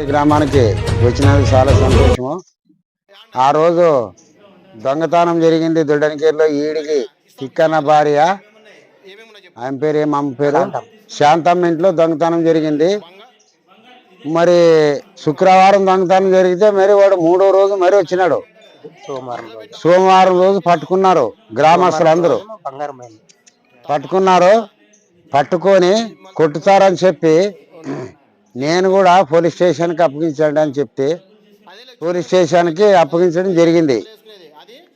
గ్రామానికి వచ్చినందుకు చాలా సంతోషము. ఆ రోజు దొంగతనం జరిగింది దొడ్డనికేరులో ఈడికి తిక్కన్న భార్య. ఆయన పేరు ఏం? అమ్మ పేరు? శాంతమ్మ ఇంట్లో దొంగతనం జరిగింది. మరి శుక్రవారం దొంగతనం జరిగితే మరి వాడు మూడో రోజు మరి వచ్చినాడు. సోమవారం రోజు. సోమవారం రోజు పట్టుకున్నారు గ్రామస్తులందరూ. బంగారం పోయింది. పట్టుకున్నారు. పట్టుకొని కొట్టుతారని చెప్పి నేను కూడా పోలీస్ స్టేషన్కి అప్పగించండి అని చెప్తే పోలీస్ స్టేషన్కి అప్పగించడం జరిగింది.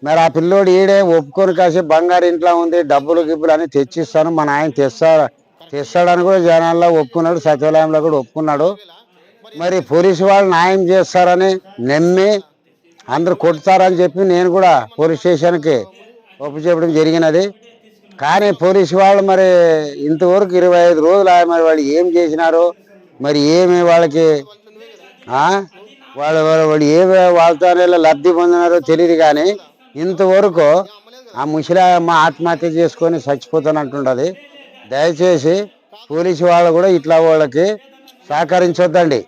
మరి ఆ పిల్లోడు ఈడే ఒప్పుకొని కాసి బంగారు ఇంట్లో ఉంది డబ్బులు గిబ్బులు అని తెచ్చిస్తాను మన ఆయన తెస్తా తెస్తాడని కూడా జనాల్లో ఒప్పుకున్నాడు సచివాలయంలో కూడా ఒప్పుకున్నాడు. మరి పోలీసు వాళ్ళు న్యాయం చేస్తారని నమ్మి అందరు కొడతారని చెప్పి నేను కూడా పోలీస్ స్టేషన్కి ఒప్పు చెప్పడం జరిగినది. కానీ పోలీసు వాళ్ళు మరి ఇంతవరకు ఇరవై ఐదు రోజులు మరి వాళ్ళు ఏం చేసినారు మరి ఏమి వాళ్ళకి? వాళ్ళ వాళ్ళు వాళ్ళు వాళ్ళతో లబ్ధి పొందినారో తెలియదు కానీ ఇంతవరకు ఆ ముసలమ్మ ఆత్మహత్య చేసుకొని చచ్చిపోతానంటుండదు దయచేసి పోలీసు వాళ్ళు కూడా ఇట్లా వాళ్ళకి సహకరించొద్దండి.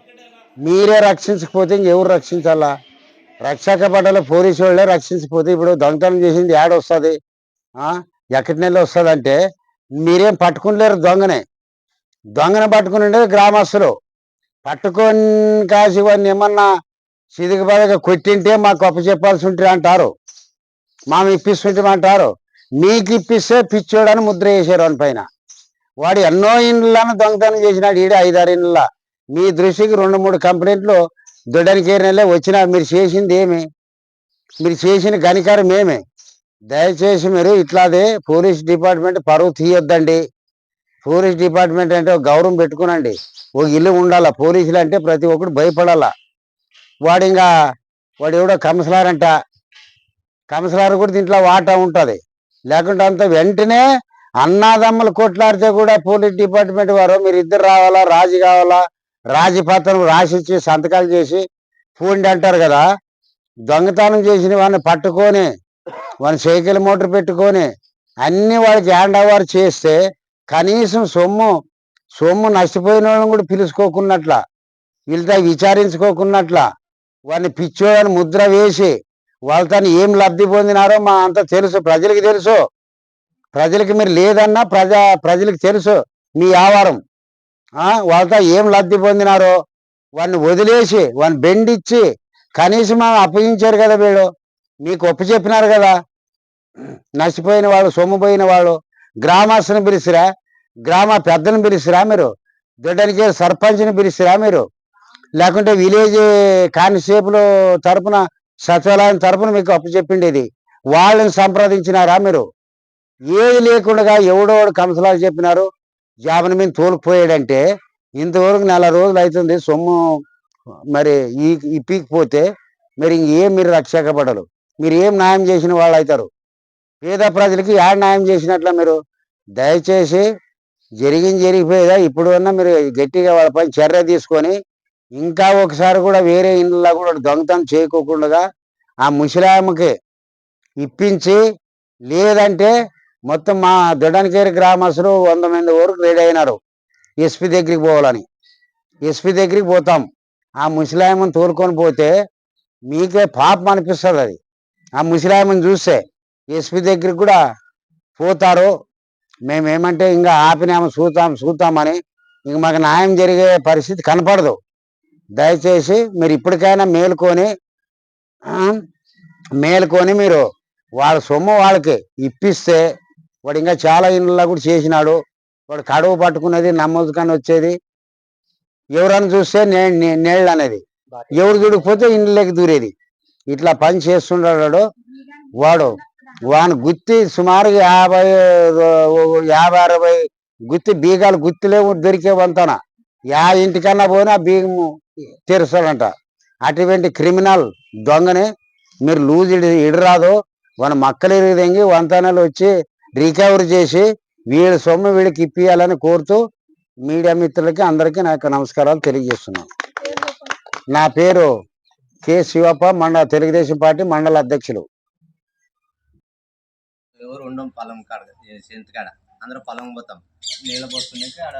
మీరే రక్షించకపోతే ఇంకెవరు రక్షించాలా? రక్షక పట్ల పోలీసు వాళ్ళే రక్షించకపోతే ఇప్పుడు దొంగతనం చేసింది ఏడొస్తుంది ఎక్కడి నెల వస్తుంది అంటే మీరేం పట్టుకునిలేరు దొంగనే. దొంగను పట్టుకుని ఉండేది గ్రామస్తులు. పట్టుకొని కాసి వాడిని ఏమన్నా సిదిగి బాధగా కొట్టింటే మాకు అప్పు చెప్పాల్సి ఉంటే అంటారు. మాము ఇప్పిస్తుంటే అంటారు. మీకు ఇప్పిస్తే పిచ్చోడని ముద్ర వేసారు అని పైన. వాడు ఎన్నో ఇండ్లను దొంగతనం చేసినాడు. ఈడే ఐదారు ఇండ్ల. మీ దృష్టికి రెండు మూడు కంప్లైంట్లు దొడ్డనికి నెలే వచ్చినా మీరు చేసింది ఏమి? మీరు చేసిన గనికారం ఏమి? దయచేసి మీరు ఇట్లాదే పోలీస్ డిపార్ట్మెంట్ పరువు తీయొద్దండి. పోలీస్ డిపార్ట్మెంట్ అంటే ఒక గౌరవం పెట్టుకునండి. ఒక ఇల్లు ఉండాలా పోలీసులు అంటే ప్రతి ఒక్కరు భయపడాలా. వాడు ఇంకా వాడు ఎవడో కమిషనర్ అంట. కమిషనర్ కూడా దీంట్లో వాటా ఉంటుంది. లేకుంటే అంత వెంటనే అన్నాదమ్మలు కొట్లాడితే కూడా పోలీస్ డిపార్ట్మెంట్ వారు మీరు ఇద్దరు రావాలా రాజు కావాలా రాజీ పత్రం రాసిచ్చి సంతకాలు చేసి పూండి అంటారు కదా. దొంగతనం చేసిన వాడిని పట్టుకొని వాని సైకిల్ మోటార్ పెట్టుకొని అన్ని వాడికి హ్యాండ్ ఓవర్ చేస్తే కనీసం సొమ్ము సొమ్ము నష్టపోయిన వాళ్ళని కూడా పిలుచుకోకున్నట్ల వీళ్ళతో విచారించుకోకున్నట్ల వాడిని పిచ్చోడని ముద్ర వేసి వాళ్ళతో ఏం లబ్ధి పొందినారో మా అంత తెలుసు ప్రజలకి తెలుసు. ప్రజలకి మీరు లేదన్నా ప్రజా ప్రజలకు తెలుసు మీ వ్యాపారం వాళ్ళతో ఏం లబ్ధి పొందినారో వాడిని వదిలేసి వాడిని బెండిచ్చి కనీసం అప్పగించారు కదా వీళ్ళు. మీకు ఒప్పు చెప్పినారు కదా. నష్టపోయిన వాళ్ళు సొమ్ము పోయిన వాళ్ళు గ్రామస్తుని పిలిచిరా గ్రామ పెద్దను పిలిచిరా మీరు? దొడ్డనికి సర్పంచ్ని పిలిచిరా మీరు? లేకుంటే విలేజ్ కానిస్టేబుల్ తరపున సచివాలయం తరపున మీకు అప్పు చెప్పిండేది. వాళ్ళని సంప్రదించినారా మీరు? ఏది లేకుండా ఎవడోడు కంసలాలు చెప్పినారు. జాబిని మీద తోలుకుపోయాడంటే ఇంతవరకు నెల రోజులు అవుతుంది. సొమ్ము మరి ఈ ఈ పీకిపోతే మరి ఇంకేం మీరు రక్షకపడరు మీరు ఏం న్యాయం చేసిన వాళ్ళు అవుతారు? పేద ప్రజలకి యా న్యాయం చేసినట్ల మీరు? దయచేసి జరిగింది జరిగిపోయేదా? ఇప్పుడు అన్నా మీరు గట్టిగా వాళ్ళపై చర్య తీసుకొని ఇంకా ఒకసారి కూడా వేరే ఇండ్లలో కూడా దొంగతనం చేయకోకుండా ఆ ముసలామకి ఇప్పించి లేదంటే మొత్తం మా దొడ్డనికేరి గ్రామస్తులు వంద మంది వరకు రెడీ అయినారు ఎస్పీ దగ్గరికి పోవాలని. ఎస్పీ దగ్గరికి పోతాం. ఆ ముసలాయమని తోలుకొని పోతే మీకే పాపం అనిపిస్తుంది అది. ఆ ముసలాయమని చూస్తే ఎస్పీ దగ్గరికి కూడా పోతారు మేమేమంటే ఇంకా ఆపినాము చూతాం చూతామని ఇంక మాకు న్యాయం జరిగే పరిస్థితి కనపడదు. దయచేసి మీరు ఇప్పటికైనా మేలుకొని మేలుకొని మీరు వాళ్ళ సొమ్ము వాళ్ళకి ఇప్పిస్తే వాడు ఇంకా చాలా ఇళ్ళలో కూడా చేసినాడు. వాడు కడువు పట్టుకునేది నమ్మకం వచ్చేది. ఎవరన్నా చూస్తే నే నీళ్ళు అనేది. ఎవరు చూడకపోతే ఇండ్లకి దూరేది. ఇట్లా పని చేస్తుంటాడు వాడు. వాని గుత్తి సుమారుగా యాభై యాభై అరవై గుత్తి బీగాలు గుత్తిలే దొరికే వంతన యా ఇంటికన్నా పోయినా బీగము తెరుస్తాడంట. అటువంటి క్రిమినల్ దొంగని మీరు లూజ్ ఇడరాదు. మన మక్కలు ఇరిగి వంతనలు వచ్చి రికవరీ చేసి వీడి సొమ్ము వీడికి ఇప్పియాలని కోరుతూ మీడియా మిత్రులకి అందరికీ నా యొక్క నమస్కారాలు తెలియజేస్తున్నాను. నా పేరు కె శివప్ప మండల తెలుగుదేశం పార్టీ మండల అధ్యక్షులు. ఎవరు ఉండం పొలం కాడ సెంత్ కాడ. అందరూ పొలం పోతాం. నీళ్ళ పోసుకునేకి ఆడ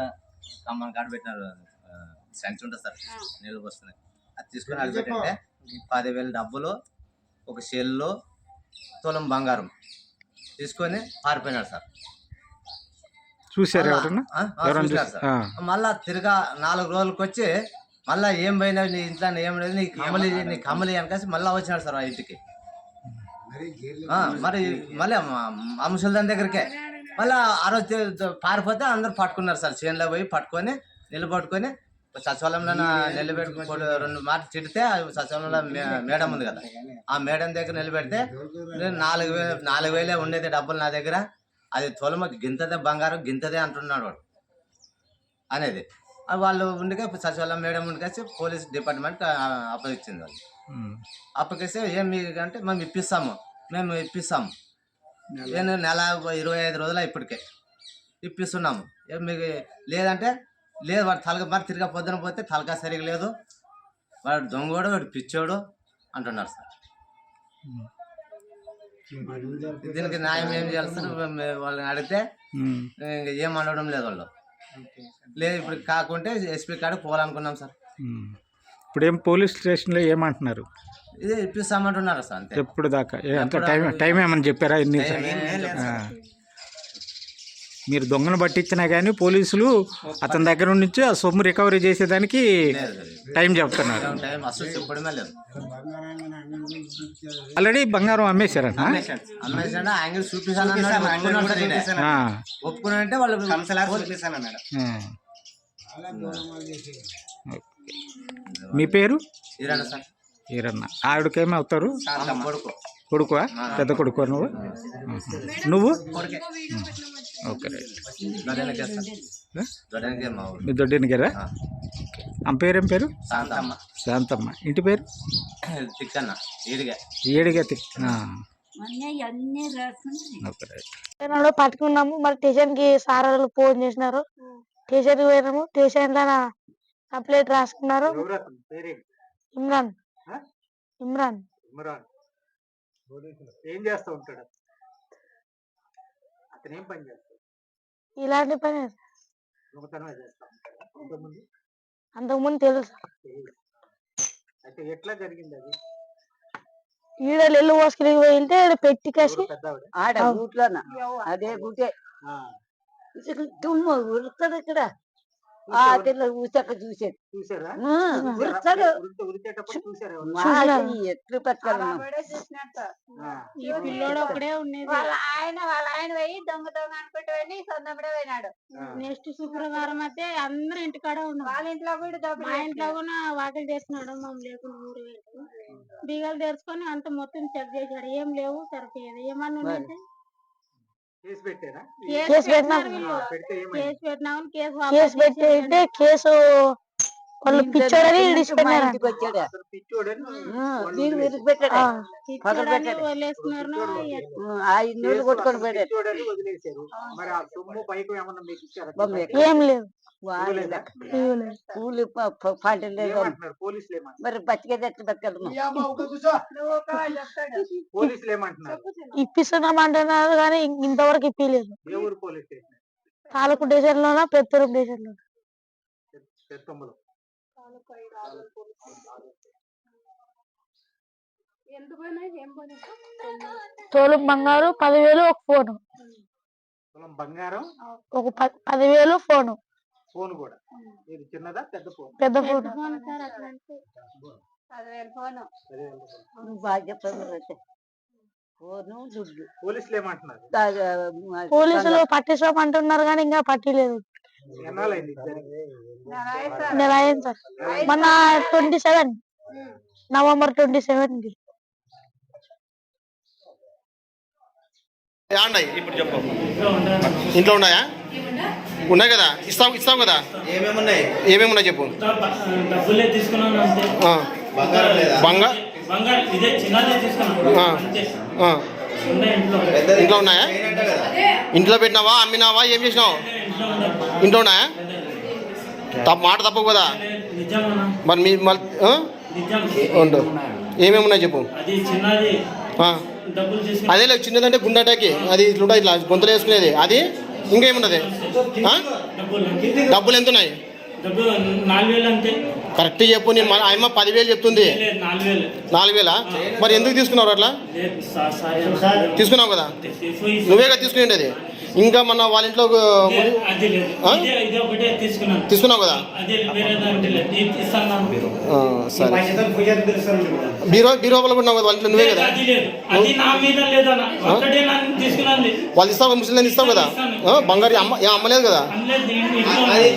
కమ్మన్ కాడ పెట్టినారు సంచి ఉంటుంది సార్. నీళ్ళు వస్తున్నాయి అది తీసుకొని అది పెట్టంటే పదివేల డబ్బులు ఒక షెల్లు తులం బంగారం తీసుకొని పారిపోయినాడు సార్. చూసారు మళ్ళా- తిరగా నాలుగు రోజులకి వచ్చి మళ్ళా ఏం పోయినా నీ ఇంట్లో ఏం లేదు నీ కమ్మలి నీ కమ్మలి అనకాసి మళ్ళా వచ్చినాడు సార్ ఆ ఇంటికి. మరి మళ్ళీ అంశుల దాని దగ్గరికే. మళ్ళీ ఆ రోజు పారిపోతే అందరు పట్టుకున్నారు సార్. చేనులో పోయి పట్టుకొని నిలబట్టుకొని సచివాలయంలో నిలబెట్టుకుని రెండు మాటలు తిడితే ఆ సచివాలయంలో మేడం ఉంది కదా. ఆ మేడం దగ్గర నిలబెడితే నాలుగు వేలు నాలుగు వేలే ఉండేది డబ్బులు నా దగ్గర. అది తొలమ గింతదే బంగారం గింతదే అంటున్నాడు వాడు. అనేది. వాళ్ళు ఉండిగా సచివాలయం మేడం ఉండికేసి పోలీస్ డిపార్ట్మెంట్ అప్పగించింది వాళ్ళు. అప్పగిస్తే ఏం మీకు అంటే మేము ఇప్పిస్తాము మేము ఇప్పిస్తాము. నేను నెల ఇరవై ఐదు రోజులు ఇప్పటికే ఇప్పిస్తున్నాము. ఏం మీకు లేదంటే లేదు వాడు తలక మరి తిరిగా పొద్దున పోతే తలకా సరిగా లేదు. వాడు దొంగోడు వాడు పిచ్చోడు అంటున్నారు సార్. దీనికి న్యాయం ఏం చేస్తారు వాళ్ళని అడిగితే. ఇంక ఏం అనడం లేదు వాళ్ళు. లేదు ఇప్పుడు కాకుంటే ఎస్పీ కాడికి పోవాలనుకున్నాం సార్. ఇప్పుడు ఏం పోలీస్ స్టేషన్లో ఏమంటున్నారు? ఇది ఇప్పిస్తామంటున్నారు సార్ అంతే. ఎప్పుడు దాకా? ఏ- టైం టైం ఏమని చెప్పారా? ఎన్ని ఏం- ఏం లేదు ఆ. సార్. మీరు దొంగను పట్టించినా కానీ పోలీసులు అతని దగ్గర నుంచి ఆ సొమ్ము రికవరీ చేసేదానికి. టైం చెప్తున్నారు. టైం- టైం అసలు చెప్పడమే లేదు. ఆల్రెడీ బంగారం అమ్మేశారట. వాళ్ళు. ఓకే. మీ పేరు? ఈరన్న ఆవిడకేమి అవుతారు అమ్మ కొడుకు. కొడుకువా? పెద్ద కొడుకు నువ్వు. నువ్వు? ఓకే. రైట్ దొడ్డిని గారా ఆ. ఆమె పేరేం పేరు శాంతమ్మ. శాంతమ్మ. ఇంటి పేరు? ఏడిగా తిక్ ఆ. Okay right. స్టేషన్లో పట్టుకున్నాము మరి స్టేషన్కి సార్ వాళ్ళు ఫోన్ చేసినారు. స్టేషన్కి పోయినాము స్టేషన్లో కంప్లైంట్ రాసుకున్నారు. ఇమ్రాన్. ఇమ్రాన్. ఏం చేస్తూ ఉంటాడు? అతను ఏం పని చేస్తాడు? ఇలాంటి పని దొంగతనమే చేస్తా ఉంటాడా ఇంతకుముందు అంతకుముందు తెలుసు. అయితే ఎట్లా జరిగింది అది? ఈడ నెల్లు మోసుకుని వెళ్తే ఈడ పెట్టి కాసి ఆడ. గూట్లోన అదే గుటే తుమ్ము ఉరుకుతుంది ఇక్కడ. ఆ తెల్ల ఊసక చూసేది. చూసారా? ఎట్లు ఈ పిల్లోడు ఒకడే ఉండేది. వాళ్ళ ఆయన వాళ్ళ ఆయన పోయి దొంగ దొంగ అనుకుంటూ వెళ్ళి సొంతప్పుడే పోయినాడు. నెక్స్ట్ శుక్రవారం అయితే అందరూ ఇంటికాడ ఉన్నాం. వాళ్ళ ఇంట్లో కూడా మా ఇంట్లో కూడా వాకిలు చేసినాడు మేము లేకుండా ఊరు వేసి బీగాలు తెరుచుకొని అంత మొత్తం చెక్ చేశాడు. ఏం లేవు సరిపోయేది. ఏమన్నా ఉన్నాయంటే కేసు పెట్టారా? కేసు పెట్టినాం. కేసు పెట్టినాము కేసు కేసు పెట్టి అయితే కేసు వాళ్ళు పిచ్చోడని మా ఇడిచిపెట్టినారు ఇంటికి వచ్చాడు. అసలు పిచ్చోడని వాళ్ళు వీడు వదిలేశారు. విరిగి పెట్టాడు. ఆ. పగలు పెట్టాడు. వదిలేస్తున్నారు ఆ ఇన్నోళ్ళు కొట్టుకొని పోయాడు పిచ్చోడని వదిలేశారు మరి ఆ సొమ్ము పైకి ఏమన్నా మీకు ఇచ్చారా? బొమ్మ ఏం లేదు. వాళ్ళు ఇవ్వలేదా? ఇవ్వలేదు. పూలు పంటలు లేదు. ఏమంటున్నారు? పోలీసులు ఏమంటున్నారు? మరి బతికేది ఎట్లా బతకదమ్మా పోలీసులు ఏమంటున్నారు? ఇప్పిస్తున్నాం అంటున్నారు కానీ ఇంతవరకు ఇప్పిలేదు తాలూకు స్టేషన్? లోనా పెత్తూరు స్టేషన్లో పెత్తమ్మలో తోలు బంగారు పదివేలు ఒక ఫోను. బంగారం? ఒక ప- పదివేలు ఫోను. ఫోన్ కూడా? ఇది చిన్నదా పెద్ద ఫోన్? పెద్ద ఫోను. పోలీసులు ఏమంటున్నారు? పోలీసులు పట్టిస్తాం అంటున్నారు కానీ ఇంకా పట్టిలేదు? నెల అయింది సార్. మొన్న ట్వంటీ సెవెన్. నవంబర్ ట్వంటీ సెవెన్కి. ఉన్నాయి ఇప్పుడు చెప్పు. ఇంట్లో ఉన్నాయా? ఉన్నాయి కదా? ఇస్తాం ఇస్తాం కదా? ఏమేమి ఉన్నాయి ఏమేమి ఉన్నాయి చెప్పు. డబ్బులే తీసుకున్నాను అంతే. ఆ, బంగారం లేదా? బంగా బంగారు ఇదే చిన్నదే తీసుకున్నాను. ఆ. అంతే. ఆ, ఉండే ఇంట్లో. ఇంట్లో ఉన్నాయా? ఇంట్లో పెట్టినావా అమ్మినావా ఏం చేసినావు? ఇంట్లోనా? తప్ప మాట తప్పవు కదా మరి మీ మళ్ళీ ఉండు. ఏమేమి ఉన్నాయి చెప్పు. చిన్నది అదే లేదు చిన్నదంటే గుండెటాకి అది ఇట్లా ఇట్లా గొంతులు వేసుకునేది. అది ఇంకేమున్నది డబ్బులు ఎంత ఉన్నాయి కరెక్ట్ చెప్పు నేను మన ఆయమ్మ పదివేలు చెప్తుంది. నాలుగు వేలా మరి ఎందుకు తీసుకున్నావు అట్లా? తీసుకున్నావు కదా? నువ్వే నువ్వేగా తీసుకునేది అది ఇంకా మన వాళ్ళ ఇంట్లో ఒకటే తీసుకున్నావు కదా? సరే. బీరో బీరో ఉన్నావు కదా వాళ్ళ ఇంట్లో నువ్వే కదా? అది లేదు. అది నా మీద లేదన్న ఒక్కటే నన్ను తీసుకున్నాను వాళ్ళు ఇస్తావు ముస్లిం ఇస్తావు కదా? బంగారు అమ్మ ఏం అమ్మలేదు కదా? వాళ్ళు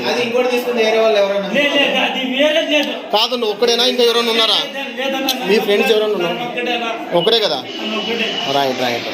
కాదు నువ్వు ఒక్కడేనా? ఇంకా ఎవరైనా ఉన్నారా? మీ ఫ్రెండ్స్ ఎవరైనా ఉన్నారు? ఒక్కడే కదా? Right right